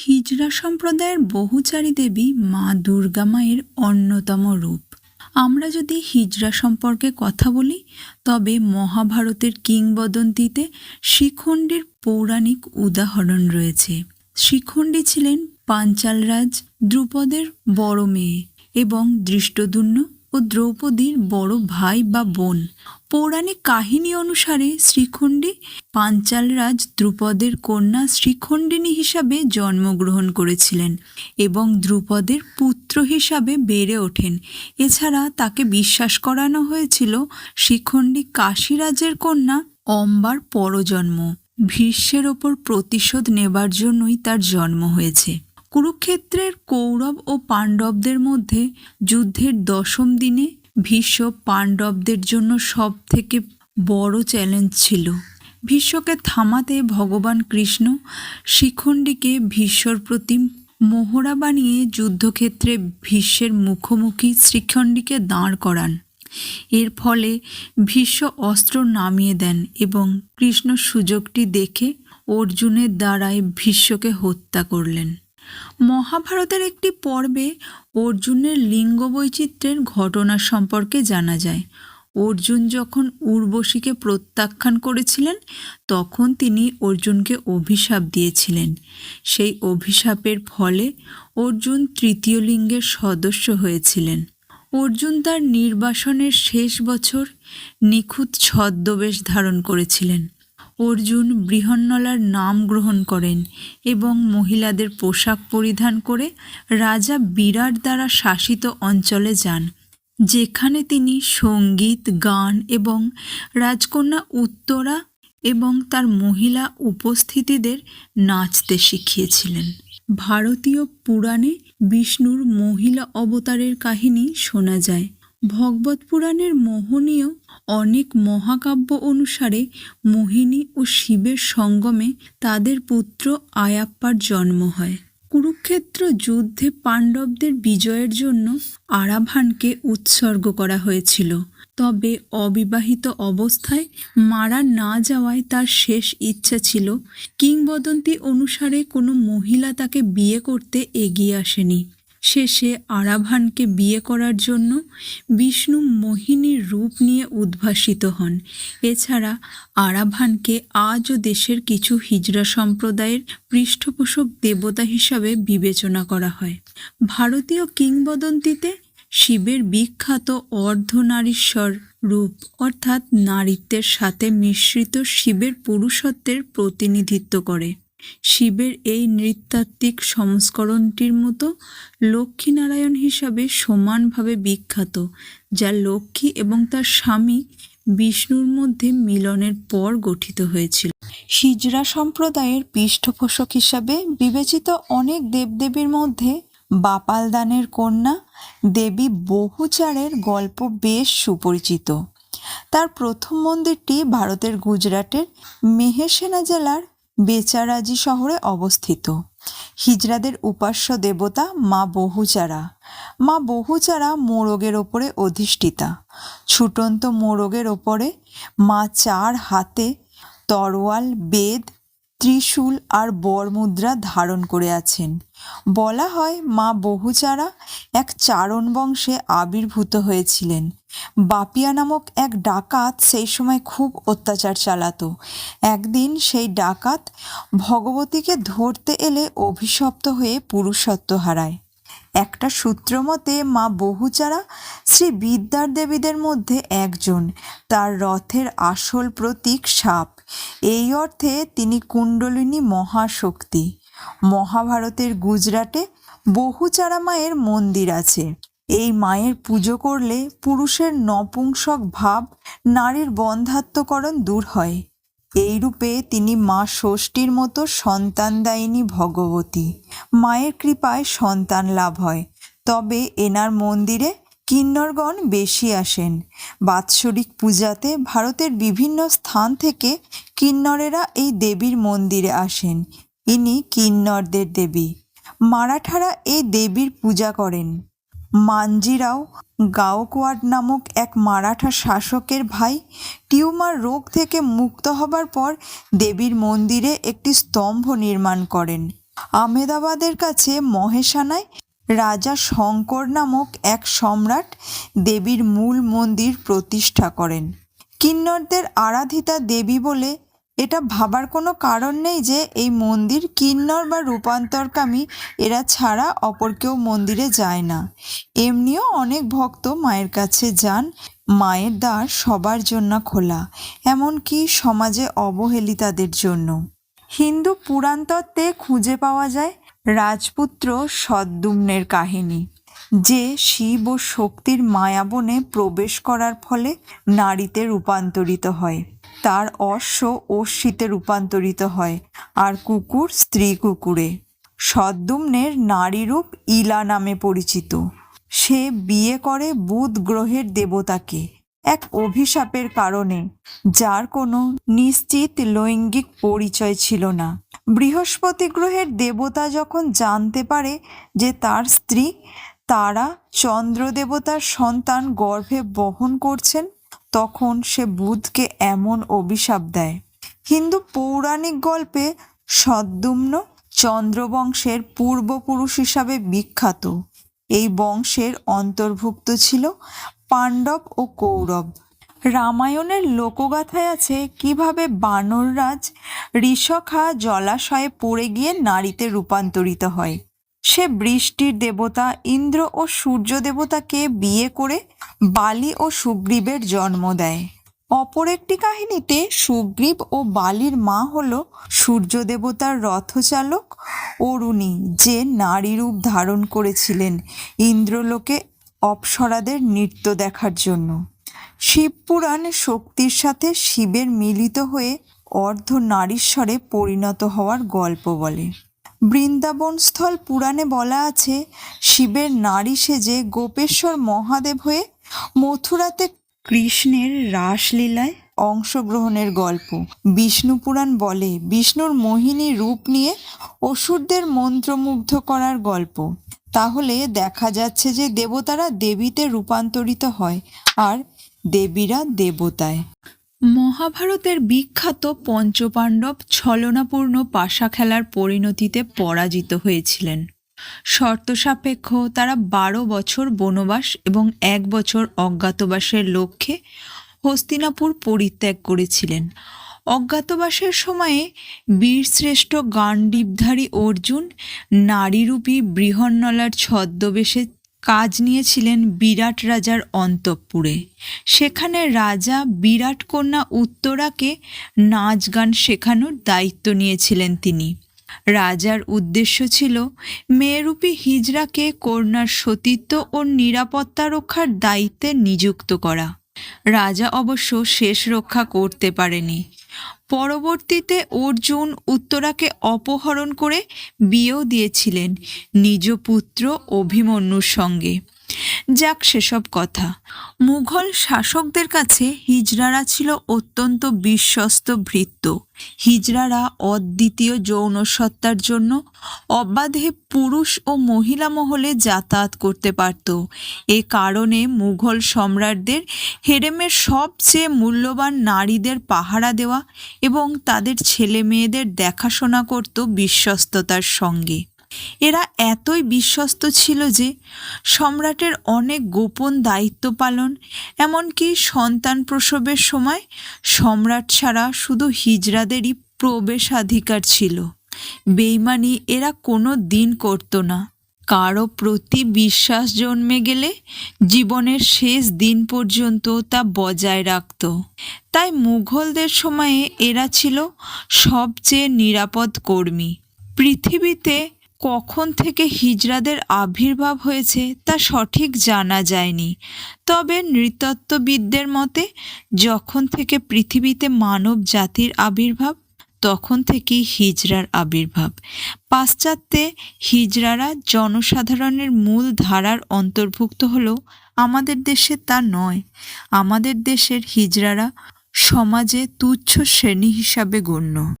হিজড়া সম্প্রদায়ের বহুচারী দেবী মা দুর্গা মায়ের অন্যতম রূপ। আমরা যদি হিজড়া সম্পর্কে কথা বলি, তবে মহাভারতের কিংবদন্তিতে শিখণ্ডীর পৌরাণিক উদাহরণ রয়েছে। শিখণ্ডী ছিলেন পাঞ্চালরাজ দ্রুপদের বড় মেয়ে এবং দৃষ্টদুম্ন ও দ্রৌপদীর বড় ভাই বা বোন। পৌরাণিক কাহিনী অনুসারে শ্রীখণ্ডী পাঞ্চালরাজ দ্রুপদের কন্যা শ্রীখণ্ডিনী হিসাবে জন্মগ্রহণ করেছিলেন এবং দ্রুপদের পুত্র হিসাবে বেড়ে ওঠেন। এছাড়া তাকে বিশ্বাস করানো হয়েছিল শিখণ্ডী কাশীরাজের কন্যা অম্বার পরজন্ম। ভীষ্মের ওপর প্রতিশোধ নেবার জন্যই তার জন্ম হয়েছে। কুরুক্ষেত্রের কৌরব ও পাণ্ডবদের মধ্যে যুদ্ধের দশম দিনে ভীষ্ম পাণ্ডবদের জন্য সব থেকে বড় চ্যালেঞ্জ ছিল। ভীষ্মকে থামাতে ভগবান কৃষ্ণ শিখণ্ডীকে ভীষ্মর প্রতি মোহরা বানিয়ে যুদ্ধক্ষেত্রে ভীষ্মের মুখোমুখি শ্রীখণ্ডীকে দাঁড় করান। এর ফলে ভীষ্ম অস্ত্র নামিয়ে দেন এবং কৃষ্ণ সুযোগটি দেখে অর্জুনের দ্বারাই ভীষ্মকে হত্যা করলেন। মহাভারতের একটি পর্বে অর্জুনের লিঙ্গ বৈচিত্র্যের ঘটনা সম্পর্কে জানা যায়। অর্জুন যখন উর্বশীকে প্রত্যাখ্যান করেছিলেন, তখন তিনি অর্জুনকে অভিশাপ দিয়েছিলেন। সেই অভিশাপের ফলে অর্জুন তৃতীয় লিঙ্গের সদস্য হয়েছিলেন। অর্জুন তার নির্বাসনের শেষ বছর নিখুঁত ছদ্মবেশ ধারণ করেছিলেন। অর্জুন বৃহন্নলার নাম গ্রহণ করেন এবং মহিলাদের পোশাক পরিধান করে রাজা বিরাট দ্বারা শাসিত অঞ্চলে যান, যেখানে তিনি সংগীত, গান এবং রাজকন্যা উত্তরা এবং তার মহিলা উপস্থিতিদের নাচতে শিখিয়েছিলেন। ভারতীয় পুরাণে বিষ্ণুর মহিলা অবতারের কাহিনী শোনা যায়। ভগবত পুরাণের মোহনীয় অনেক মহাকাব্য অনুসারে মোহিনী ও শিবের সঙ্গমে তাদের পুত্র আয়াপ্পার জন্ম হয়। কুরুক্ষেত্র যুদ্ধে পাণ্ডবদের বিজয়ের জন্য আরাভানকে উৎসর্গ করা হয়েছিল। তবে অবিবাহিত অবস্থায় মারা না যাওয়ায় তার শেষ ইচ্ছা ছিল, কিংবদন্তি অনুসারে কোনো মহিলা তাকে বিয়ে করতে এগিয়ে আসেনি। শেষে আরাভানকে বিয়ে করার জন্য বিষ্ণু মোহিনীর রূপ নিয়ে উদ্ভাসিত হন। এছাড়া আরাভানকে আজও দেশের কিছু হিজড়া সম্প্রদায়ের পৃষ্ঠপোষক দেবতা হিসাবে বিবেচনা করা হয়। ভারতীয় কিংবদন্তিতে শিবের বিখ্যাত অর্ধনারীশ্বর রূপ অর্থাৎ নারীত্বের সাথে মিশ্রিত শিবের পুরুষত্বের প্রতিনিধিত্ব করে। শিবের এই নৃতাত্ত্বিক সংস্করণটির মতো লক্ষ্মীনারায়ণ হিসাবে সমানভাবে বিখ্যাত, যা লক্ষ্মী এবং তার স্বামী বিষ্ণুর মধ্যে মিলনের পর গঠিত হয়েছিল। হিজড়া সম্প্রদায়ের পৃষ্ঠপোষক হিসাবে বিবেচিত অনেক দেবদেবীর মধ্যে বাপাল দানের কন্যা দেবী বহুচারের গল্প বেশ সুপরিচিত। তার প্রথম মন্দিরটি ভারতের গুজরাটের মেহেসেনা জেলার বেচারাজি শহরে অবস্থিত। হিজড়াদের উপাস্য দেবতা মা বহুচারা। মা বহুচারা মোরগের ওপরে অধিষ্ঠিতা। ছুটন্ত মোরগের ওপরে মা চার হাতে তরোয়াল, বেদ, ত্রিশূল আর বরমুদ্রা ধারণ করে আছেন। বলা হয় মা বহুচারা এক চারণ বংশে আবির্ভূত হয়েছিলেন। বাপিয়া নামক এক ডাকাত সেই সময় খুব অত্যাচার চালাতো। একদিন সেই ডাকাত ভগবতীকে ধরতে এলে অভিশপ্ত হয়ে পুরুষত্ব হারায়। একটা সূত্র মতে, মা বহুচারা শ্রী বিদ্যার দেবীদের মধ্যে একজন। তার রথের আসল প্রতীক সাপ। এই অর্থে তিনি কুণ্ডলিনী মহাশক্তি। মহাভারতের গুজরাটে বহুচারা মায়ের মন্দির আছে। এই মায়ের পুজো করলে পুরুষের নপুংসক ভাব নারীর বন্ধাত্মকরণ দূর হয়। এই রূপে তিনি মা ষষ্ঠীর মতো সন্তানদায়িনী ভগবতী। মায়ের কৃপায় সন্তান লাভ হয়। তবে এনার মন্দিরে কিন্নরগণ বেশি আসেন। বাৎসরিক পূজাতে ভারতের বিভিন্ন স্থান থেকে কিন্নরেরা এই দেবীর মন্দিরে আসেন। ইনি কিন্নরদের দেবী। মারাঠারা এই দেবীর পূজা করেন। মাঞ্জিরাও গাওকোয়াড নামক এক মারাঠা শাসকের ভাই টিউমার রোগ থেকে মুক্ত হবার পর দেবীর মন্দিরে একটি স্তম্ভ নির্মাণ করেন। আহমেদাবাদের কাছে মহেশানায় রাজা শঙ্কর নামক এক সম্রাট দেবীর মূল মন্দির প্রতিষ্ঠা করেন। কিন্নরদের আরাধিতা দেবী বলে এটা ভাবার কোনো কারণ নেই যে এই মন্দির কিন্নর বা রূপান্তরকামী, এরা ছাড়া অপর কেউ মন্দিরে যায় না। এমনিও অনেক ভক্ত মায়ের কাছে যান, মায়ের দ্বার সবার জন্য খোলা, এমনকি সমাজে অবহেলিতাদের জন্য। হিন্দু পুরাণতত্ত্বে খুঁজে পাওয়া যায় রাজপুত্র সদ্দুম্নের কাহিনী, যে শিব ও শক্তির মায়াবনে প্রবেশ করার ফলে নারীতে রূপান্তরিত হয়। তার অশ্ব অশ্বিতে রূপান্তরিত হয়, আর কুকুর স্ত্রী কুকুরে। সদ্দুম্নের নারীরূপ ইলা নামে পরিচিত। সে বিয়ে করে বুধ গ্রহের দেবতাকে এক অভিশাপের কারণে, যার কোনো নিশ্চিত লৈঙ্গিক পরিচয় ছিল না। বৃহস্পতি গ্রহের দেবতা যখন জানতে পারে যে তার স্ত্রী তারা চন্দ্র দেবতার সন্তান গর্ভে বহন করছেন তখন সে বুধকে এমন অভিশাপ দেয়। হিন্দু পৌরাণিক গল্পে সদ্যুম্ন চন্দ্রবংশের পূর্বপুরুষ হিসাবে বিখ্যাত। এই বংশের অন্তর্ভুক্ত ছিল পাণ্ডব ও কৌরব। রামায়ণের লোকগাথায় আছে কীভাবে বানররাজ ঋষখা জলাশয়ে পড়ে গিয়ে নারীতে রূপান্তরিত হয়। সে বৃষ্টির দেবতা ইন্দ্র ও সূর্য দেবতাকে বিয়ে করে বালি ও সুগ্রীবের জন্ম দেয়। অপর একটি কাহিনীতে সুগ্রীব ও বালির মা হল সূর্য দেবতার রথচালক অরুণী, যে নারী রূপ ধারণ করেছিলেন ইন্দ্রলোকে অপ্সরাদের নৃত্য দেখার জন্য। শিবপুরাণ শক্তির সাথে শিবের মিলিত হয়ে অর্ধ নারীশ্বরে পরিণত হওয়ার গল্প বলে। বৃন্দাবনস্থল পুরাণে বলা আছে, শিবের নারী সেজে গোপেশ্বর মহাদেব হয়ে মথুরাতে কৃষ্ণের রাসলীলায় অংশগ্রহণের গল্প। বিষ্ণু পুরাণ বলে, বিষ্ণুর মোহিনী রূপ নিয়ে অসুরদের মন্ত্রমুগ্ধ করার গল্প। তাহলে দেখা যাচ্ছে যে দেবতারা দেবীতে রূপান্তরিত হয়, আর দেবীরা দেবতায়। মহাভারতের বিখ্যাত পঞ্চপাণ্ডব ছলনাপূর্ণ পাশা খেলার পরিণতিতে পরাজিত হয়েছিলেন। শর্ত সাপেক্ষ তারা বারো বছর বনবাস এবং এক বছর অজ্ঞাতবাসের লক্ষ্যে হস্তিনাপুর পরিত্যাগ করেছিলেন। অজ্ঞাতবাসের সময়ে বীরশ্রেষ্ঠ গান্ডীবধারী অর্জুন নারীরূপী বৃহন্নলার ছদ্মবেশে কাজ নিয়েছিলেন বিরাট রাজার অন্তঃপুরে। সেখানে রাজা বিরাট কন্যা উত্তরাকে নাচ গান শেখানোর দায়িত্ব নিয়েছিলেন তিনি। রাজার উদ্দেশ্য ছিল মেয়েরূপী হিজড়াকে কন্যার সতীত্ব ও নিরাপত্তা রক্ষার দায়িত্বে নিযুক্ত করা। রাজা অবশ্য শেষ রক্ষা করতে পারেনি। পরবর্তীতে অর্জুন উত্তরাকে অপহরণ করে বিয়েও দিয়েছিলেন নিজ পুত্র অভিমন্যুর সঙ্গে। যাক সেসব কথা। মুঘল শাসকদের কাছে হিজড়ারা ছিল অত্যন্ত বিশ্বস্ত ভৃত্য। হিজড়ারা অদ্বিতীয় যৌন সত্তার জন্য অবাধে পুরুষ ও মহিলা মহলে যাতায়াত করতে পারত। এ কারণে মুঘল সম্রাটদের হেরেমের সবচেয়ে মূল্যবান নারীদের পাহারা দেওয়া এবং তাদের ছেলে মেয়েদের দেখাশোনা করত বিশ্বস্ততার সঙ্গে। এরা এতই বিশ্বস্ত ছিল যে সম্রাটের অনেক গোপন দায়িত্ব পালন, এমনকি সন্তান প্রসবের সময় সম্রাট ছাড়া শুধু হিজড়াদেরই প্রবেশাধিকার ছিল। বেইমানি এরা কোনো দিন করতো না। কারও প্রতি বিশ্বাস জন্মে গেলে জীবনের শেষ দিন পর্যন্ত তা বজায় রাখত। তাই মুঘলদের সময়ে এরা ছিল সবচেয়ে নিরাপদ কর্মী। পৃথিবীতে কখন থেকে হিজড়াদের আবির্ভাব হয়েছে তা সঠিক জানা যায়নি। তবে নৃতত্ত্ববিদদের মতে, যখন থেকে পৃথিবীতে মানব জাতির আবির্ভাব, তখন থেকেই হিজড়ার আবির্ভাব। পাশ্চাত্যে হিজড়ারা জনসাধারণের মূল ধারার অন্তর্ভুক্ত হলেও আমাদের দেশে তা নয়। আমাদের দেশের হিজড়ারা সমাজে তুচ্ছ শ্রেণি হিসাবে গণ্য।